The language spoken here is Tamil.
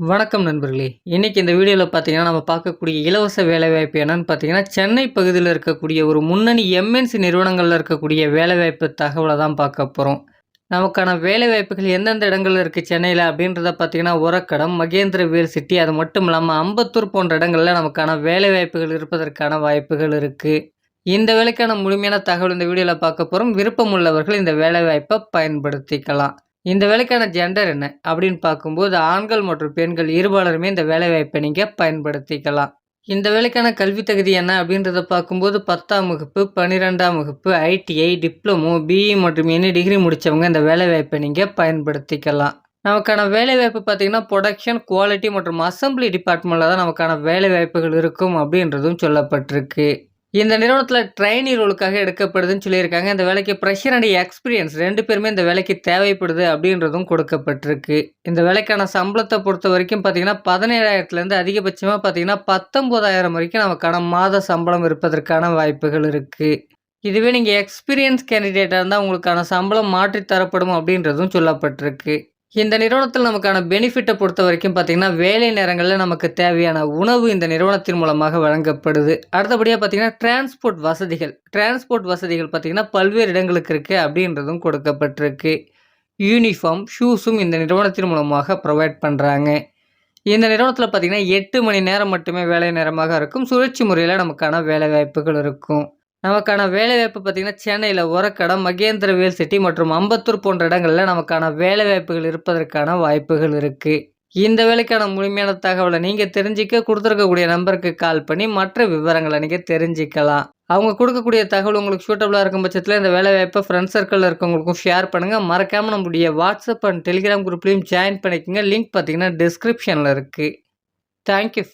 வணக்கம் நண்பர்களே! இன்றைக்கி இந்த வீடியோவில் பார்த்தீங்கன்னா, நம்ம பார்க்கக்கூடிய இலவச வேலைவாய்ப்பு என்னன்னு பார்த்தீங்கன்னா, சென்னை பகுதியில் இருக்கக்கூடிய ஒரு முன்னணி எம்.என்.சி நிறுவனங்களில் இருக்கக்கூடிய வேலைவாய்ப்பு தகவலை தான் பார்க்க போகிறோம் நமக்கான வேலைவாய்ப்புகள் எந்தெந்த இடங்களில் இருக்குது சென்னையில் அப்படின்றத பார்த்தீங்கன்னா, உரக்கடம், மகேந்திர வீல் சிட்டி அது மட்டும் இல்லாமல் அம்பத்தூர் போன்ற இடங்களில் நமக்கான வேலைவாய்ப்புகள் இருப்பதற்கான வாய்ப்புகள் இருக்குது இந்த வேலைக்கான முழுமையான தகவல் இந்த வீடியோவில் பார்க்க போகிறோம் விருப்பம் உள்ளவர்கள் இந்த வேலைவாய்ப்பை பயன்படுத்திக்கலாம். இந்த வேலைக்கான ஜெண்டர் என்ன? அப்படின்னு பார்க்கும்போது ஆண்கள் மற்றும் பெண்கள் இருபாலருமே இந்த வேலைவாய்ப்பை நீங்கள் பயன்படுத்திக்கலாம். இந்த வேலைக்கான கல்வி தகுதி என்ன அப்படின்றத பார்க்கும்போது 10ஆம் வகுப்பு, 12ஆம் வகுப்பு, ஐடிஐ, டிப்ளமோ, பிஇ மற்றும் எனி டிகிரி முடித்தவங்க இந்த வேலைவாய்ப்பை நீங்கள் பயன்படுத்திக்கலாம். நமக்கான வேலைவாய்ப்பு பார்த்தீங்கன்னா, புரொடக்ஷன், குவாலிட்டி மற்றும் அசெம்பிளி டிபார்ட்மெண்ட்டில் தான் நமக்கான வேலைவாய்ப்புகள் இருக்கும் அப்படின்றதும் சொல்லப்பட்டிருக்கு. இந்த நிறுவனத்தில் ட்ரைனி ரோலுக்காக எடுக்கப்படுதுன்னு சொல்லியிருக்காங்க. இந்த வேலைக்கு ப்ரெஷர் அண்ட் எக்ஸ்பீரியன்ஸ் ரெண்டு பேருமே இந்த வேலைக்கு தேவைப்படுது அப்படின்றதும் கொடுக்கப்பட்டிருக்கு. இந்த வேலைக்கான சம்பளத்தை பொறுத்த வரைக்கும் பார்த்தீங்கன்னா, பதினேழாயிரத்துலேருந்து அதிகபட்சமாக பார்த்தீங்கன்னா, 19,000 வரைக்கும் நமக்கான மாத சம்பளம் இருப்பதற்கான வாய்ப்புகள் இருக்குது இதுவே நீங்கள் எக்ஸ்பீரியன்ஸ் கேண்டிடேட்டாக இருந்தால் உங்களுக்கான சம்பளம் மாற்றி தரப்படும் அப்படின்றதும் சொல்லப்பட்டிருக்கு. இந்த நிறுவனத்தில் நமக்கான பெனிஃபிட்டை பொறுத்த வரைக்கும் பார்த்தீங்கன்னா, வேலை நேரங்களில் நமக்கு தேவையான உணவு இந்த நிறுவனத்தின் மூலமாக வழங்கப்படுது. அடுத்தபடியாக பார்த்தீங்கன்னா, டிரான்ஸ்போர்ட் வசதிகள். டிரான்ஸ்போர்ட் வசதிகள் பார்த்திங்கன்னா பல்வேறு இடங்களுக்கு இருக்குது அப்படின்றதும் கொடுக்கப்பட்டிருக்கு. யூனிஃபார்ம், ஷூஸும் இந்த நிறுவனத்தின் மூலமாக ப்ரொவைட் பண்ணுறாங்க இந்த நிறுவனத்தில் பார்த்தீங்கன்னா, எட்டு மணி நேரம் மட்டுமே வேலை நேரமாக இருக்கும். சுழற்சி முறையில் நமக்கான வேலைவாய்ப்புகள் இருக்கும். நமக்கான வேலைவாய்ப்பு பார்த்தீங்கன்னா, சென்னையில் உரக்கடம், மகேந்திரவேல் சிட்டி மற்றும் அம்பத்தூர் போன்ற இடங்களில் நமக்கான வேலைவாய்ப்புகள் இருப்பதற்கான வாய்ப்புகள் இருக்குது இந்த வேலைக்கான முழுமையான தகவலை நீங்கள் தெரிஞ்சிக்க கொடுத்துருக்கக்கூடிய நம்பருக்கு கால் பண்ணி மற்ற விவரங்களை நீங்கள் தெரிஞ்சுக்கலாம். அவங்க கொடுக்கக்கூடிய தகவல் உங்களுக்கு சூட்டபுளாக இருக்கும் பட்சத்தில் இந்த வேலைவாய்ப்பை ஃப்ரெண்ட்ஸ் சர்க்கிளில் இருக்கவங்களுக்கும் ஷேர் பண்ணுங்கள் மறக்காமல் நம்முடைய வாட்ஸ்அப் அண்ட் டெலிகிராம் குரூப்லேயும் ஜாயின் பண்ணிக்கங்க. லிங்க் பார்த்தீங்கன்னா, டிஸ்கிரிப்ஷனில் இருக்குது தேங்க் யூ